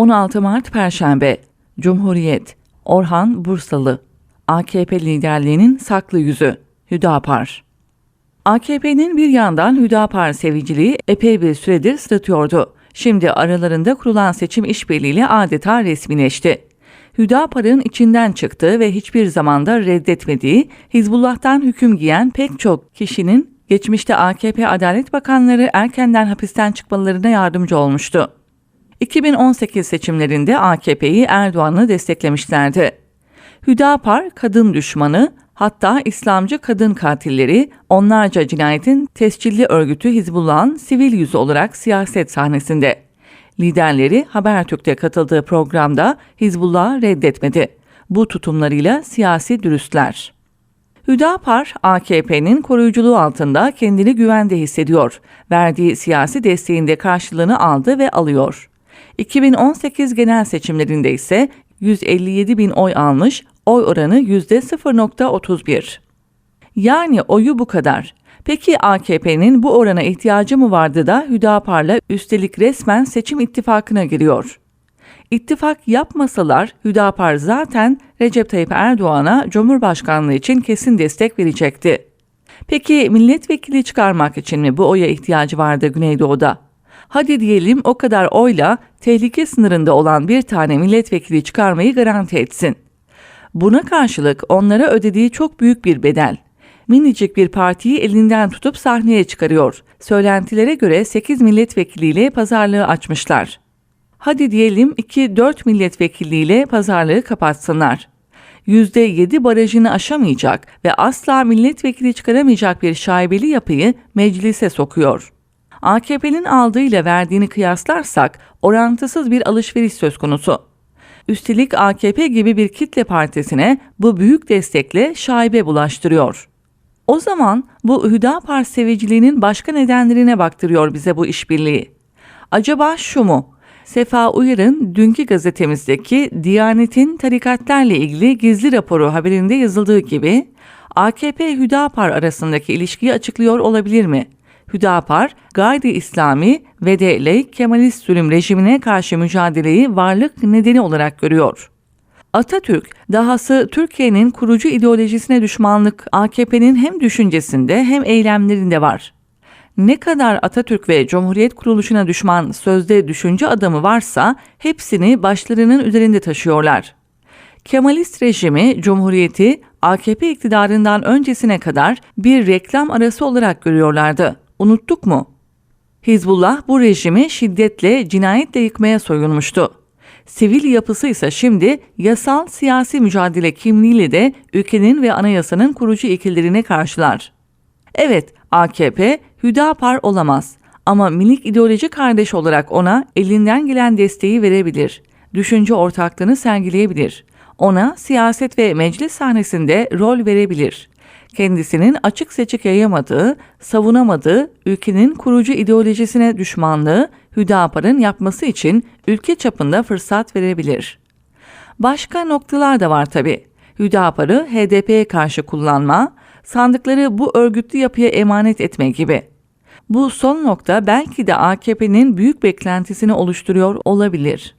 16 Mart Perşembe Cumhuriyet Orhan Bursalı AKP liderliğinin saklı yüzü Hüdapar AKP'nin bir yandan Hüdapar seviciliği epey bir süredir sırıtıyordu. Şimdi aralarında kurulan seçim işbirliğiyle adeta resmileşti. Hüdapar'ın içinden çıktığı ve hiçbir zamanda reddetmediği Hizbullah'tan hüküm giyen pek çok kişinin geçmişte AKP Adalet Bakanları erkenden hapisten çıkmalarına yardımcı olmuştu. 2018 seçimlerinde AKP'yi Erdoğan'ı desteklemişlerdi. Hüdapar kadın düşmanı, hatta İslamcı kadın katilleri onlarca cinayetin tescilli örgütü Hizbullah'ın sivil yüzü olarak siyaset sahnesinde. Liderleri Habertürk'te katıldığı programda Hizbullah'ı reddetmedi. Bu tutumlarıyla siyasi dürüstler. Hüdapar, AKP'nin koruyuculuğu altında kendini güvende hissediyor. Verdiği siyasi desteğinde karşılığını aldı ve alıyor. 2018 genel seçimlerinde ise 157 bin oy almış, oy oranı %0.31. Yani oyu bu kadar. Peki AKP'nin bu orana ihtiyacı mı vardı da Hüdapar'la üstelik resmen seçim ittifakına giriyor? İttifak yapmasalar Hüdapar zaten Recep Tayyip Erdoğan'a Cumhurbaşkanlığı için kesin destek verecekti. Peki milletvekili çıkarmak için mi bu oya ihtiyacı vardı Güneydoğu'da? Hadi diyelim o kadar oyla tehlike sınırında olan bir tane milletvekili çıkarmayı garanti etsin. Buna karşılık onlara ödediği çok büyük bir bedel. Minicik bir partiyi elinden tutup sahneye çıkarıyor. Söylentilere göre 8 milletvekiliyle pazarlığı açmışlar. Hadi diyelim 2-4 milletvekiliyle pazarlığı kapatsınlar. %7 barajını aşamayacak ve asla milletvekili çıkaramayacak bir şaibeli yapıyı meclise sokuyor. AKP'nin aldığıyla verdiğini kıyaslarsak orantısız bir alışveriş söz konusu. Üstelik AKP gibi bir kitle partisine bu büyük destekle şaibe bulaştırıyor. O zaman bu Hüdapar seviciliğinin başka nedenlerine baktırıyor bize bu işbirliği. Acaba şu mu? Sefa Uyar'ın dünkü gazetemizdeki Diyanet'in tarikatlarla ilgili gizli raporu haberinde yazıldığı gibi AKP Hüdapar arasındaki ilişkiyi açıklıyor olabilir mi? Hüdapar, gayri İslami ve de laik Kemalist zulüm rejimine karşı mücadeleyi varlık nedeni olarak görüyor. Atatürk, dahası Türkiye'nin kurucu ideolojisine düşmanlık AKP'nin hem düşüncesinde hem eylemlerinde var. Ne kadar Atatürk ve Cumhuriyet kuruluşuna düşman sözde düşünce adamı varsa hepsini başlarının üzerinde taşıyorlar. Kemalist rejimi Cumhuriyeti AKP iktidarından öncesine kadar bir reklam arası olarak görüyorlardı. Unuttuk mu? Hizbullah bu rejimi şiddetle, cinayetle yıkmaya soyunmuştu. Sivil yapısı ise şimdi yasal siyasi mücadele kimliğiyle de ülkenin ve anayasanın kurucu ilkelerine karşılar. Evet, AKP Hüdapar olamaz ama minik ideoloji kardeş olarak ona elinden gelen desteği verebilir. Düşünce ortaklığını sergileyebilir. Ona siyaset ve meclis sahnesinde rol verebilir. Kendisinin açık seçik yayamadığı, savunamadığı ülkenin kurucu ideolojisine düşmanlığı Hüdapar'ın yapması için ülke çapında fırsat verebilir. Başka noktalar da var tabi. Hüdapar'ı HDP'ye karşı kullanma, sandıkları bu örgütlü yapıya emanet etme gibi. Bu son nokta belki de AKP'nin büyük beklentisini oluşturuyor olabilir.